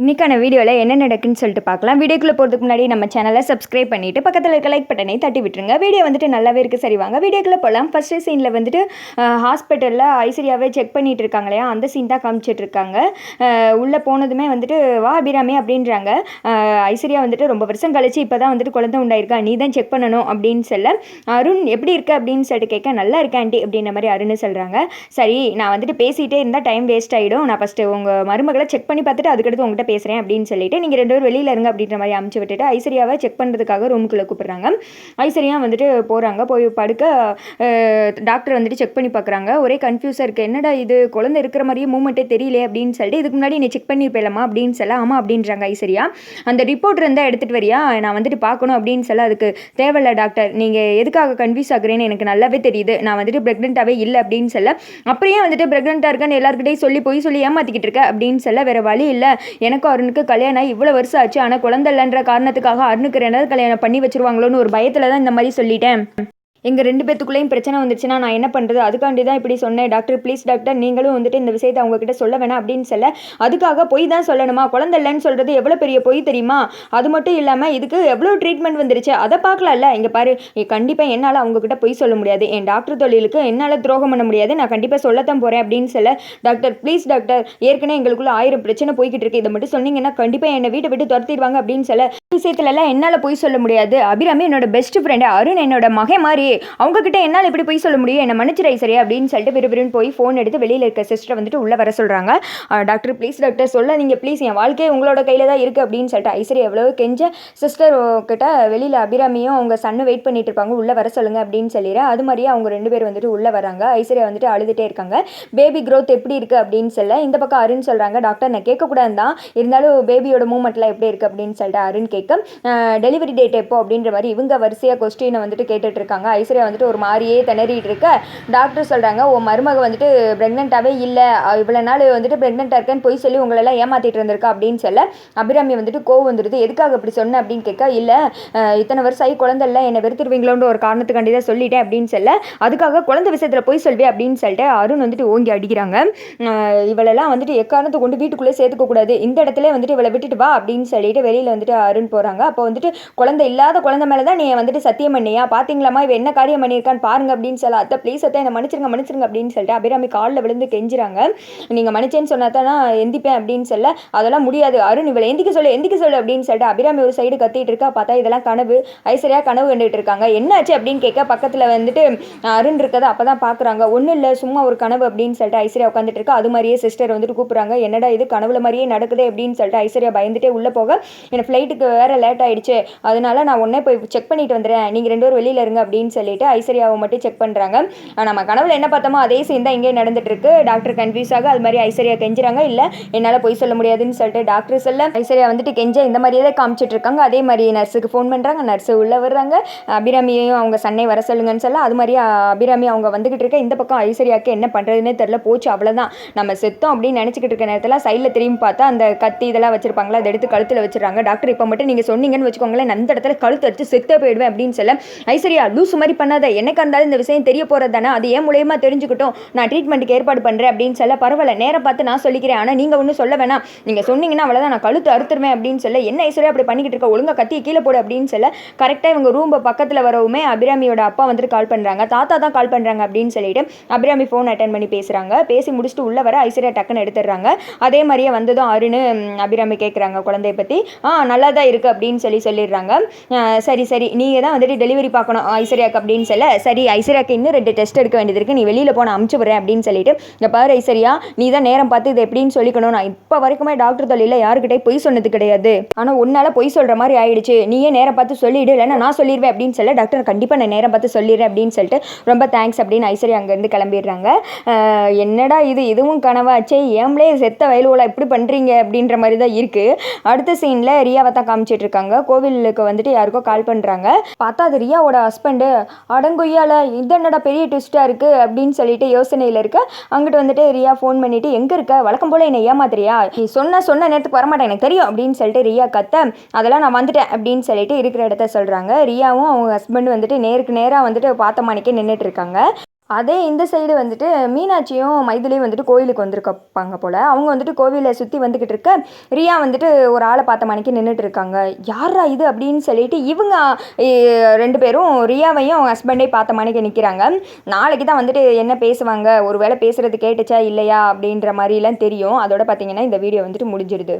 இன்றைக்கான வீடியோவில் என்ன நடக்குன்னு சொல்லிட்டு பார்க்கலாம். வீடியோக்குள்ளே போகிறதுக்கு முன்னாடி நம்ம சேனலை சப்ஸ்கிரைப் பண்ணிவிட்டு பக்கத்தில் இருக்க லைக் பட்டனை தட்டி விட்டுருங்க. வீடியோ வந்துட்டு நல்லாவே இருக்குது சரி வாங்க. வீடியோக்குள்ளே போகலாம் ஃபஸ்ட்டு சீனில் வந்துட்டு ஹாஸ்பிட்டலில் ஐஸ்வர்யாவே செக் பண்ணிட்டு இருக்காங்க இல்லையா? அந்த சீன் தான் காமிச்சிட்ருக்காங்க உள்ளே போனதுமே வந்துட்டு வா அபிராமி அப்படின்றாங்க. அஹ் ஐஸ்வர்யா வந்துட்டு ரொம்ப வருஷம் கழிச்சு இப்போ தான் வந்துட்டு குழந்தை உண்டாயிருக்கா? நீ தான் செக் பண்ணணும் அப்படின்னு சொல்ல அருண் எப்படி இருக்க? அப்படின்னு சொல்லிட்டு கேட்க நல்லா இருக்கேன் ஆண்டி அப்படின்ற மாதிரி அருண் சொல்கிறாங்க சரி நான் வந்துட்டு பேசிகிட்டே இருந்தால் டைம் வேஸ்ட் ஆகிடும் நான் ஃபஸ்ட்டு உங்கள் மருமகளை செக் பண்ணி பார்த்துட்டு அதுக்கடுத்து உங்கள்கிட்ட பேசுகிறேன் அப்படின்னு சொல்லிட்டு நீங்கள் ரெண்டு பேரும் வெளியில் இருங்க அப்படின்ற மாதிரி அமுச்சு விட்டுட்டு ஐஸ்வர்யாவை செக் பண்ணுறதுக்காக ரூமுக்குள்ளே கூப்பிட்றாங்க. ஐஸ்வர்யா வந்துட்டு போகிறாங்க போய் படுக்க டாக்டர் வந்துட்டு செக் பண்ணி பார்க்குறாங்க ஒரே கன்ஃபியூஸாக இருக்குது என்னடா இது? குழந்தை இருக்கிற மாதிரியே மூமெண்ட்டே தெரியல அப்படின்னு சொல்லிட்டு இதுக்கு முன்னாடி நீ செக் போயிடலாமா அப்படின்னு சொல்ல ஆமாம் அப்படின்றாங்க ஐஸ்வர்யா. அந்த ரிப்போர்ட் இருந்தால் எடுத்துகிட்டு வரியா? நான் வந்துட்டு பார்க்கணும் அப்படின்னு சொல்ல அதுக்கு தேவையில்ல டாக்டர் நீங்கள் எதுக்காக கன்ஃபியூஸ் ஆகுறேன்னு எனக்கு நல்லாவே தெரியுது. நான் வந்துட்டு ப்ரெக்னெண்ட்டாகவே இல்லை அப்படின்னு சொல்ல அப்படியே வந்துட்டு ப்ரெக்னெண்ட்டாக இருக்கேன்னு எல்லாருக்கிட்டையும் சொல்லி போய் சொல்லி ஏமாற்றிக்கிட்டு இருக்க அப்படின்னு சொல்ல வேறு வழி இல்லை. எனக்கும் அருணுக்கு கல்யாணம் ஆகி இவ்வளோ வருஷம் ஆச்சு. ஆனால் குழந்தை இல்லைன்ற காரணத்துக்காக அருணுக்கு ரெண்டாவது கல்யாணம் பண்ணி வச்சிருவாங்களோன்னு ஒரு பயத்தில் தான் இந்த மாதிரி சொல்லிட்டேன். எங்கள் ரெண்டு பேத்துக்குள்ளேயும் பிரச்சனை வந்துச்சுன்னா நான் என்ன பண்ணுறது அதுக்காண்டி தான் இப்படி சொன்னேன். டாக்டர் ப்ளீஸ் டாக்டர் நீங்களும் வந்துட்டு இந்த விஷயத்தை அவங்கக்கிட்ட சொல்ல வேணாம் அப்படின்னு சொல்ல அதுக்காக பொய் தான் சொல்லணுமா? குழந்தை இல்லைன்னு சொல்கிறது எவ்வளோ பெரிய பொய் தெரியுமா? அது மட்டும் இல்லாமல் இதுக்கு எவ்வளோ ட்ரீட்மெண்ட் வந்துருச்சு? அதை பார்க்கலாம்ல. இங்கே பாரு கண்டிப்பாக என்னால் அவங்கக்கிட்ட பொய் சொல்ல முடியாது. என் டாக்டர் தொழிலுக்கு என்னால் துரோகம் பண்ண முடியாது. நான் கண்டிப்பாக சொல்லத்தான் போகிறேன் அப்படின்னு சொல்ல டாக்டர் ப்ளீஸ் டாக்டர் ஏற்கனவே எங்களுக்குள்ள ஆயிரம் பிரச்சனை போய்கிட்டு இருக்கு. இதை மட்டும் சொன்னீங்கன்னா கண்டிப்பாக என்னை வீட்டை விட்டு துரத்திடுவாங்க அப்படின்னு சொல்ல விஷயத்துலலாம் என்னால் பொய் சொல்ல முடியாது. அபிராமி என்னோட பெஸ்ட் ஃப்ரெண்டு அருண் என்னோட மகை மாதிரி அவங்க அவங்கக்கிட்ட என்னால் எப்படி பொய் சொல்ல முடியும்? என்ன மன்னிச்சிடாய் சரியா? அப்படின்னு சொல்லிட்டு விறுவிறுன்னு போய் ஃபோன் எடுத்து வெளியில் இருக்க சிஸ்டர் வந்துட்டு உள்ளே வர சொல்கிறாங்க டாக்டர் ப்ளீஸ் டாக்டர் சொல்ல நீங்கள் ப்ளீஸ் என் வாழ்க்கையை உங்களோட கையில் தான் இருக்குது அப்படின்னு சொல்லிட்டு ஐஸ்வர்யா எவ்வளோ கெஞ்ச சிஸ்டர் கிட்ட வெளியில் அபிராமியும் அவங்க சன்னு வெயிட் பண்ணிட்டு இருப்பாங்க உள்ளே வர சொல்லுங்க அப்படின்னு சொல்லிடுறேன் அது மாதிரியே அவங்க ரெண்டு பேர் வந்துட்டு உள்ளே வராங்க. ஐஸ்வர்யா வந்துட்டு அழுதுகிட்டே இருக்காங்க. பேபி க்ரோத் எப்படி இருக்குது அப்படின்னு சொல்ல இந்த பக்கம் அருண் சொல்கிறாங்க டாக்டர் நான் கேட்கக்கூடாது தான். இருந்தாலும் பேபியோட மூமெண்ட்லாம் எப்படி இருக்குது அப்படின்னு சொல்லிட்டு அருண் கேட்க டெலிவரி டேட் எப்போ அப்படின்ற மாதிரி இவங்க வரிசையாக கொஸ்டினை வந்துட்டு கேட்டுட்டு இருக்காங்க. ஐஸ்வர்யா வந்துட்டு ஒரு மாதிரியே திணறிட்டு இருக்க. டாக்டர் சொல்கிறாங்க உன் மருமக வந்துட்டு ப்ரெக்னெண்ட்டாகவே இல்லை. இவ்வளோ நாள் வந்துட்டு ப்ரெக்னெண்ட்டாக இருக்கேன்னு போய் சொல்லி உங்களெல்லாம் ஏமாற்றிட்டு இருந்திருக்கா? அப்படின்னு சொல்ல அபிராமி வந்துட்டு கோவம் வந்துடுது எதுக்காக அப்படி சொன்ன? அப்படின்னு கேட்க இல்லை இத்தனை வருஷம் ஆகி குழந்தை இல்லை. என்னை வெறுத்துருவீங்களோன்ற ஒரு காரணத்துக்காண்டி தான் சொல்லிட்டேன். அப்படின்னு சொல்ல அதுக்காக குழந்தை விஷயத்தில் போய் சொல்வே அப்படின்னு சொல்லிட்டு அருண் வந்துட்டு ஓங்கி அடிக்கிறாங்க. இவளெல்லாம் வந்துட்டு எக்காரணத்தை கொண்டு வீட்டுக்குள்ளே சேர்த்துக்கக்கூடாது இந்த இடத்துல வந்துட்டு இவளை விட்டுட்டு வா. அப்படின்னு சொல்லிட்டு வெளியில் வந்துட்டு அருண் போகிறாங்க அப்போ வந்துட்டு குழந்தை இல்லாத குழந்தை மேலே தான் நீ வந்துட்டு சத்தியம் பண்ணியா? பார்த்தீங்களாமா இவ என்ன காரியம் பண்ணியிருக்கான்னு பாருங்க அப்படின்னு சொல்ல அத்தை ப்ளீஸ் அத்தை என்னை மன்னிச்சிருங்க மன்னிச்சிருங்க அப்படின்னு சொல்லிட்டு அபிராமி காலில் விழுந்து கெஞ்சிறாங்க. நீங்கள் மன்னிச்சேன்னு சொன்னா தான் நான் எந்திப்பேன் அப்படின்னு சொல்ல அதெல்லாம் முடியாது. அருண் இவளை எந்திக்க சொல்லு எந்திக்க சொல்லு அப்படின்னு சொல்லிட்டு அபிராமி ஒரு சைடு கத்திட்டு இருக்கா. பார்த்தா இதெல்லாம் கனவு. ஐஸ்வர்யா கனவு கண்டுகிட்டு இருக்காங்க. என்னாச்சு? அப்படின்னு கேட்க பக்கத்தில் வந்துட்டு அருண் இருக்கதை அப்போ தான் பார்க்குறாங்க ஒன்றும் இல்லை சும்மா ஒரு கனவு அப்படின்னு சொல்லிட்டு ஐஸ்வர்யா உட்காந்துட்டு இருக்கா. அது மாதிரியே சிஸ்டர் வந்துட்டு கூப்பிட்றாங்க. என்னடா இது கனவுல மாதிரியே நடக்குது அப்படின்னு சொல்லிட்டு ஐஸ்வர்யா பயந்துட்டே உள்ளே போக எனக்கு ஃப்ளைட்டுக்கு வேறு லேட் ஆயிடுச்சு. அதனால நான் உடனே போய் செக் பண்ணிட்டு வந்துடுறேன். நீங்கள் ரெண்டு பேரும் வெளியில் இருங்க அப்படின்னு சொல்லிட்டு ஐஸ்வர்யாவை மட்டும் செக் பண்ணுறாங்க நம்ம கனவுல என்ன பார்த்தோமோ அதே சீன் தான் இங்கே நடந்துட்டு இருக்கு டாக்டர் கன்ஃபியூஸ் ஆக அது மாதிரி ஐஸ்வர்யா கெஞ்சுறாங்க. இல்லை என்னால் போய் சொல்ல முடியாதுன்னு சொல்லிட்டு டாக்டர் சொல்ல ஐஸ்வர்யா வந்துட்டு கெஞ்ச இந்த மாதிரியே தான் காமிச்சிட்டு இருக்காங்க அதே மாதிரி நர்ஸுக்கு ஃபோன் பண்ணுறாங்க நர்ஸு உள்ளே வர்றாங்க. அபிராமியையும் அவங்க சன்னை வர சொல்லுங்கன்னு சொல்ல அது மாதிரி அபிராமி அவங்க வந்துகிட்டு இருக்க இந்த பக்கம் ஐஸ்வர்யாவுக்கு என்ன பண்ணுறதுன்னே தெரில போச்சு அவ்வளோதான் நம்ம செத்தோம் அப்படின்னு நினச்சிக்கிட்டு இருக்க நேரத்தில் சைடில் திரும்பி பார்த்தா அந்த கத்தி இதெல்லாம் வச்சிருப்பாங்களா அதை எடுத்து கழுத்தில் வச்சுருக்காங்க டாக்டர் இப்போ மட்டும் நீங்கள் சொன்னீங்கன்னு வச்சுக்கோங்களேன் நான் அந்த இடத்துல கழுத்து அடிச்சு செத்தே போயிடுவேன் அப்படின்னு சொல்ல ஐஸ்வர்யா லூஸ் மாதிரி பண்ணாத. எனக்கு இருந்தாலும் இந்த விஷயம் தெரிய போகிறது தானே அது ஏன் மூலியமாக தெரிஞ்சுக்கிட்டோம். நான் ட்ரீட்மெண்ட்டுக்கு ஏற்பாடு பண்ணுறேன் அப்படின்னு சொல்ல பரவாயில்ல. நேரம் பார்த்து நான் சொல்லிக்கிறேன். ஆனால் நீங்கள் ஒன்றும் சொல்ல வேணாம். நீங்கள் சொன்னீங்கன்னா அவ்வளோதான் நான் கழுத்து அறுத்துருவேன் அப்படின்னு சொல்ல என்ன ஐஸ்வர்யா அப்படி பண்ணிக்கிட்டு இருக்க? ஒழுங்கா கத்தி கீழே போடு அப்படின்னு சொல்ல கரெக்டாக இவங்க ரூம் பக்கத்தில் வரவுமே அபிராமியோட அப்பா வந்துட்டு கால் பண்ணுறாங்க தாத்தா தான் கால் பண்ணுறாங்க அப்படின்னு சொல்லிட்டு அபிராமி ஃபோன் அட்டன் பண்ணி பேசுகிறாங்க பேசி முடிச்சுட்டு உள்ளே வர ஐஸ்வர்யா டக்குன்னு எடுத்துடுறாங்க. அதே மாதிரியே வந்ததும் அருண் அபிராமி கேட்குறாங்க குழந்தைய பற்றி ஆ நல்லா தான் இருக்குது அப்படின்னு சொல்லி சொல்லிடுறாங்க. சரி சரி. நீங்கள் தான் வந்துட்டு டெலிவரி பார்க்கணும். ஐஸ்வர்யாக்கு அப்படின்னு சொல்ல சரி ஐஸ்வர்யாக்கு இன்னும் ரெண்டு டெஸ்ட் எடுக்க வேண்டியது இருக்குது நீ வெளியில் போன அமுச்சு விட்றேன் அப்படின்னு சொல்லிட்டு இங்கே பாரு ஐஸ்வர்யா நீ தான் நேரம் பார்த்து இது எப்படின்னு சொல்லிக்கணும். நான் இப்போ வரைக்குமே டாக்டர் தொழிலில் யாருக்கிட்டே பொய் சொன்னது கிடையாது. ஆனால் உன்னால் பொய் சொல்கிற மாதிரி ஆயிடுச்சு. நீயே நேரம் பார்த்து சொல்லிடு. இல்லைன்னா நான் சொல்லிடுவேன் அப்படின்னு சொல்ல டாக்டர் கண்டிப்பாக நான் நேரம் பார்த்து சொல்லிடுறேன் அப்படின்னு சொல்லிட்டு ரொம்ப தேங்க்ஸ் அப்படின்னு ஐஸ்வர்யா அங்கேருந்து கிளம்பிடுறாங்க. என்னடா இது? இதுவும் கனவாச்சே ஏம்லே செத்த வயலுவலா இப்படி பண்ணுறீங்க அப்படின்ற மாதிரி தான் இருக்குது அடுத்த சீனில் ரியாவை தான் காமிச்சிட்டு இருக்காங்க. கோவிலுக்கு வந்துட்டு யாருக்கோ கால் பண்ணுறாங்க பார்த்தா அது ரியாவோட ஹஸ்பண்டு அடங்குய்யால இது பெரிய ட்விஸ்ட்டாக இருக்குது அப்படின்னு சொல்லிட்டு யோசனையில் இருக்க அங்கிட்டு வந்துட்டு ரியா ஃபோன் பண்ணிட்டு எங்கே இருக்க? வழக்கம் போல் என்னை ஏமாத்துறியா? நீ சொன்ன சொன்ன நேரத்துக்கு வரமாட்டேன் எனக்கு தெரியும் அப்படின்னு சொல்லிட்டு ரியா கத்த அதெல்லாம் நான் வந்துட்டேன் அப்படின்னு சொல்லிட்டு இருக்கிற இடத்த சொல்கிறாங்க ரியாவும் அவங்க ஹஸ்பண்ட் வந்துட்டு நேருக்கு நேராக வந்துட்டு பார்த்த மாணிக்கே நின்றுட்டு இருக்காங்க. அதே இந்த சைடு வந்துட்டு மீனாட்சியும் மைதிலியும் வந்துட்டு கோயிலுக்கு வந்திருக்கப்பாங்க போல். அவங்க வந்துட்டு கோவிலை சுற்றி வந்துக்கிட்டு இருக்க ரியா வந்துட்டு ஒரு ஆளை பார்த்த மணிக்கு நின்றுட்டு இருக்காங்க. யாரா இது? அப்படின்னு சொல்லிட்டு இவங்க ரெண்டு பேரும் ரியாவையும் அவங்க ஹஸ்பண்டே பார்த்த மணிக்கு நிற்கிறாங்க நாளைக்கு தான் வந்துட்டு என்ன பேசுவாங்க? ஒரு வேளை பேசுகிறது கேட்டுச்சா இல்லையா? அப்படின்ற மாதிரிலாம் தெரியும். அதோட பார்த்தீங்கன்னா இந்த வீடியோ வந்துட்டு முடிஞ்சிடுது